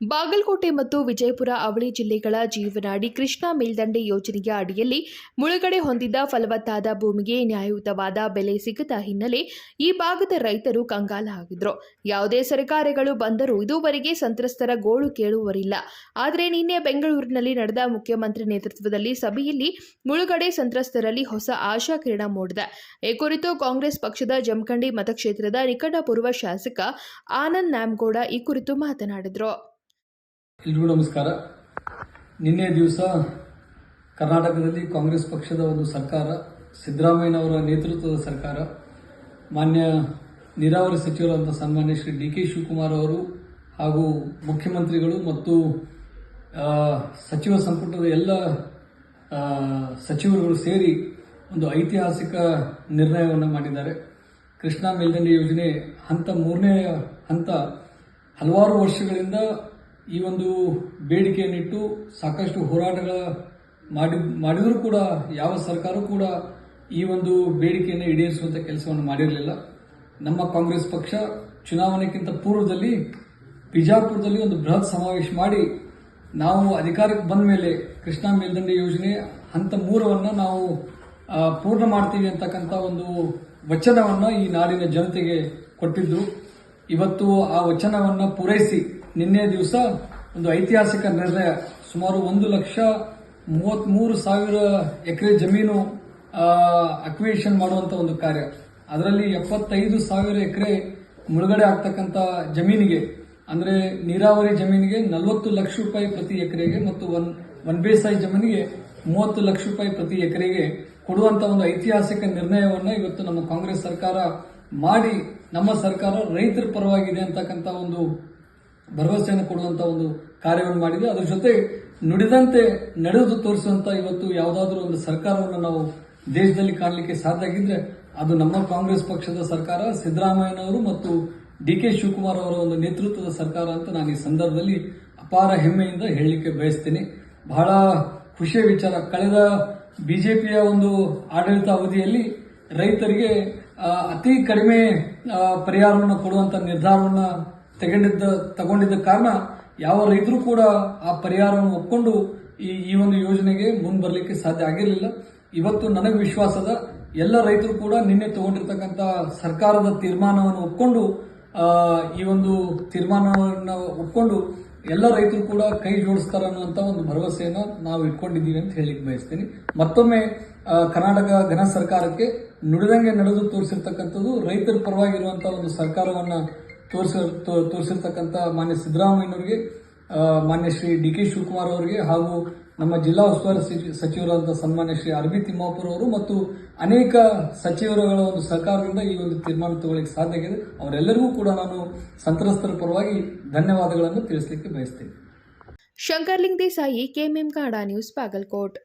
ಬಾಗಲಕೋಟೆ ಮತ್ತು ವಿಜಯಪುರ ಅವಳಿ ಜಿಲ್ಲೆಗಳ ಜೀವನಾಡಿ ಕೃಷ್ಣಾ ಮೇಲ್ದಂಡೆ ಯೋಜನೆಯ ಅಡಿಯಲ್ಲಿ ಮುಳುಗಡೆ ಹೊಂದಿದ್ದ ಫಲವತ್ತಾದ ಭೂಮಿಗೆ ನ್ಯಾಯಯುತವಾದ ಬೆಲೆ ಸಿಗದ ಹಿನ್ನೆಲೆ ಈ ಭಾಗದ ರೈತರು ಕಂಗಾಲಾಗಿದ್ರು ಯಾವುದೇ ಸರ್ಕಾರಗಳು ಬಂದರೂ ಇದುವರೆಗೆ ಸಂತ್ರಸ್ತರ ಗೋಳು ಕೇಳುವರಿಲ್ಲ. ಆದರೆ ನಿನ್ನೆ ಬೆಂಗಳೂರಿನಲ್ಲಿ ನಡೆದ ಮುಖ್ಯಮಂತ್ರಿ ನೇತೃತ್ವದಲ್ಲಿ ಸಭೆಯಲ್ಲಿ ಮುಳುಗಡೆ ಸಂತ್ರಸ್ತರಲ್ಲಿ ಹೊಸ ಆಶಾ ಕಿರಣ ಮೂಡಿದೆ. ಈ ಕುರಿತು ಕಾಂಗ್ರೆಸ್ ಪಕ್ಷದ ಜಮಖಂಡಿ ಮತಕ್ಷೇತ್ರದ ನಿಕಟಪೂರ್ವ ಶಾಸಕ ಆನಂದ್ ನ್ಯಾಮ್ಗೌಡ ಈ ಕುರಿತು ಮಾತನಾಡಿದರು. ಎಲ್ರಿಗೂ ನಮಸ್ಕಾರ. ನಿನ್ನೆ ದಿವಸ ಕರ್ನಾಟಕದಲ್ಲಿ ಕಾಂಗ್ರೆಸ್ ಪಕ್ಷದ ಒಂದು ಸರ್ಕಾರ, ಸಿದ್ದರಾಮಯ್ಯನವರ ನೇತೃತ್ವದ ಸರ್ಕಾರ, ಮಾನ್ಯ ನೀರಾವರಿ ಸಚಿವರಾದಂಥ ಸನ್ಮಾನ್ಯ ಶ್ರೀ ಡಿ ಕೆ ಶಿವಕುಮಾರ್ ಅವರು ಹಾಗೂ ಮುಖ್ಯಮಂತ್ರಿಗಳು ಮತ್ತು ಸಚಿವ ಸಂಪುಟದ ಎಲ್ಲ ಸಚಿವರುಗಳು ಸೇರಿ ಒಂದು ಐತಿಹಾಸಿಕ ನಿರ್ಣಯವನ್ನು ಮಾಡಿದ್ದಾರೆ. ಕೃಷ್ಣಾ ಮೇಲ್ದಂಡೆ ಯೋಜನೆ ಹಂತ ಮೂರನೇ ಹಂತ ಹಲವಾರು ವರ್ಷಗಳಿಂದ ಈ ಒಂದು ಬೇಡಿಕೆಯನ್ನಿಟ್ಟು ಸಾಕಷ್ಟು ಹೋರಾಟಗಳ ಮಾಡಿ, ಮಾಡಿದರೂ ಕೂಡ, ಯಾವ ಸರ್ಕಾರ ಕೂಡ ಈ ಒಂದು ಬೇಡಿಕೆಯನ್ನು ಈಡೇರಿಸುವಂಥ ಕೆಲಸವನ್ನು ಮಾಡಿರಲಿಲ್ಲ. ನಮ್ಮ ಕಾಂಗ್ರೆಸ್ ಪಕ್ಷ ಚುನಾವಣೆಗಿಂತ ಪೂರ್ವದಲ್ಲಿ ಬಿಜಾಪುರದಲ್ಲಿ ಒಂದು ಬೃಹತ್ ಸಮಾವೇಶ ಮಾಡಿ ನಾವು ಅಧಿಕಾರಕ್ಕೆ ಬಂದ ಮೇಲೆ ಕೃಷ್ಣಾ ಮೇಲ್ದಂಡೆ ಯೋಜನೆ ಹಂತ ಮೂರವನ್ನು ನಾವು ಪೂರ್ಣ ಮಾಡ್ತೀವಿ ಅಂತಕ್ಕಂಥ ಒಂದು ವಚನವನ್ನು ಈ ನಾಡಿನ ಜನತೆಗೆ ಕೊಟ್ಟಿದ್ದು ಇವತ್ತು ಆ ವಚನವನ್ನು ಪೂರೈಸಿ ನಿನ್ನೆ ದಿವಸ ಒಂದು ಐತಿಹಾಸಿಕ ನಿರ್ಣಯ. ಸುಮಾರು ಒಂದು ಲಕ್ಷ ಮೂವತ್ಮೂರು ಸಾವಿರ ಎಕರೆ ಜಮೀನು ಅಕ್ವಿಯೇಷನ್ ಮಾಡುವಂತ ಒಂದು ಕಾರ್ಯ. ಅದರಲ್ಲಿ ಎಪ್ಪತ್ತೈದು ಸಾವಿರ ಎಕರೆ ಮುಳುಗಡೆ ಆಗ್ತಕ್ಕಂಥ ಜಮೀನಿಗೆ, ಅಂದ್ರೆ ನೀರಾವರಿ ಜಮೀನಿಗೆ ನಲವತ್ತು ಲಕ್ಷ ರೂಪಾಯಿ ಪ್ರತಿ ಎಕರೆಗೆ ಮತ್ತು ಒನ್ ಒನ್ ಬೇಸಾಯಿ ಜಮೀನಿಗೆ ಮೂವತ್ತು ಲಕ್ಷ ರೂಪಾಯಿ ಪ್ರತಿ ಎಕರೆಗೆ ಕೊಡುವಂತ ಒಂದು ಐತಿಹಾಸಿಕ ನಿರ್ಣಯವನ್ನು ಇವತ್ತು ನಮ್ಮ ಕಾಂಗ್ರೆಸ್ ಸರ್ಕಾರ ಮಾಡಿ, ನಮ್ಮ ಸರ್ಕಾರ ರೈತರ ಪರವಾಗಿದೆ ಅಂತಕ್ಕಂಥ ಒಂದು ಭರವಸೆಯನ್ನು ಕೊಡುವಂತ ಒಂದು ಕಾರ್ಯವನ್ನು ಮಾಡಿದೆ ಅದರ ಜೊತೆ ನುಡಿದಂತೆ ನಡೆದು ತೋರಿಸುವಂತ ಇವತ್ತು ಯಾವುದಾದ್ರೂ ಒಂದು ಸರ್ಕಾರವನ್ನು ನಾವು ದೇಶದಲ್ಲಿ ಕಾಣಲಿಕ್ಕೆ ಸಾಧ್ಯ ಆಗಿದ್ರೆ ಅದು ನಮ್ಮ ಕಾಂಗ್ರೆಸ್ ಪಕ್ಷದ ಸರ್ಕಾರ, ಸಿದ್ದರಾಮಯ್ಯನವರು ಮತ್ತು ಡಿ ಕೆ ಶಿವಕುಮಾರ್ ಅವರ ಒಂದು ನೇತೃತ್ವದ ಸರ್ಕಾರ ಅಂತ ನಾನು ಈ ಸಂದರ್ಭದಲ್ಲಿ ಅಪಾರ ಹೆಮ್ಮೆಯಿಂದ ಹೇಳಲಿಕ್ಕೆ ಬಯಸ್ತೀನಿ. ಬಹಳ ಖುಷಿಯ ವಿಚಾರ. ಕಳೆದ ಬಿಜೆಪಿಯ ಒಂದು ಆಡಳಿತ ಅವಧಿಯಲ್ಲಿ ರೈತರಿಗೆ ಅತಿ ಕಡಿಮೆ ಪರಿಹಾರವನ್ನು ಕೊಡುವಂತ ನಿರ್ಧಾರವನ್ನ ತಗೊಂಡಿದ್ದ ತಗೊಂಡಿದ್ದ ಕಾರಣ ಯಾವ ರೈತರು ಕೂಡ ಆ ಪರಿಹಾರವನ್ನು ಒಪ್ಕೊಂಡು ಈ ಈ ಒಂದು ಯೋಜನೆಗೆ ಮುಂದೆ ಬರಲಿಕ್ಕೆ ಸಾಧ್ಯ ಆಗಿರಲಿಲ್ಲ. ಇವತ್ತು ನನಗೆ ವಿಶ್ವಾಸದ ಎಲ್ಲ ರೈತರು ಕೂಡ ನಿನ್ನೆ ತಗೊಂಡಿರ್ತಕ್ಕಂಥ ಸರ್ಕಾರದ ತೀರ್ಮಾನವನ್ನು ಒಪ್ಕೊಂಡು ಈ ಒಂದು ತೀರ್ಮಾನವನ್ನು ಒಪ್ಕೊಂಡು ಎಲ್ಲ ರೈತರು ಕೂಡ ಕೈ ಜೋಡಿಸ್ತಾರೆ ಅನ್ನುವಂತ ಒಂದು ಭರವಸೆಯನ್ನು ನಾವು ಇಟ್ಕೊಂಡಿದ್ದೀವಿ ಅಂತ ಹೇಳಿಕ್ ಬಯಸ್ತೀನಿ. ಮತ್ತೊಮ್ಮೆ ಕರ್ನಾಟಕ ಘನ ಸರ್ಕಾರಕ್ಕೆ ನುಡಿದಂಗೆ ನಡೆದು ತೋರಿಸಿರ್ತಕ್ಕಂಥದ್ದು ರೈತರ ಪರವಾಗಿರುವಂಥ ಒಂದು ಸರ್ಕಾರವನ್ನ ತೋರಿಸ ತೋರಿಸಿರ್ತಕ್ಕಂಥ ಮಾನ್ಯ ಸಿದ್ದರಾಮಯ್ಯನವರಿಗೆ ಮಾನ್ಯ ಶ್ರೀ ಡಿ ಕೆ ಶಿವಕುಮಾರ್ ಅವರಿಗೆ ಹಾಗೂ ನಮ್ಮ ಜಿಲ್ಲಾ ಉಸ್ತುವಾರಿ ಸಚಿವ ಸಚಿವರಾದ ಸನ್ಮಾನ್ಯ ಶ್ರೀ ಅರ್ಬಿ ತಿಮ್ಮಾಪುರ ಅವರು ಮತ್ತು ಅನೇಕ ಸಚಿವರುಗಳ ಒಂದು ಸಹಕಾರದಿಂದ ಈ ಒಂದು ತೀರ್ಮಾನ ತಗೊಳ್ಳಿಕ್ಕೆ ಸಾಧ್ಯ ಆಗಿದೆ. ಅವರೆಲ್ಲರಿಗೂ ಕೂಡ ನಾನು ಸಂತ್ರಸ್ತರ ಪರವಾಗಿ ಧನ್ಯವಾದಗಳನ್ನು ತಿಳಿಸಲಿಕ್ಕೆ ಬಯಸ್ತೇನೆ. ಶಂಕರ್ಲಿಂಗ್ ದೇಸಾಯಿ ಕೆಎಂಎಂ ಕಾಡಾ ನ್ಯೂಸ್, ಬಾಗಲಕೋಟ್.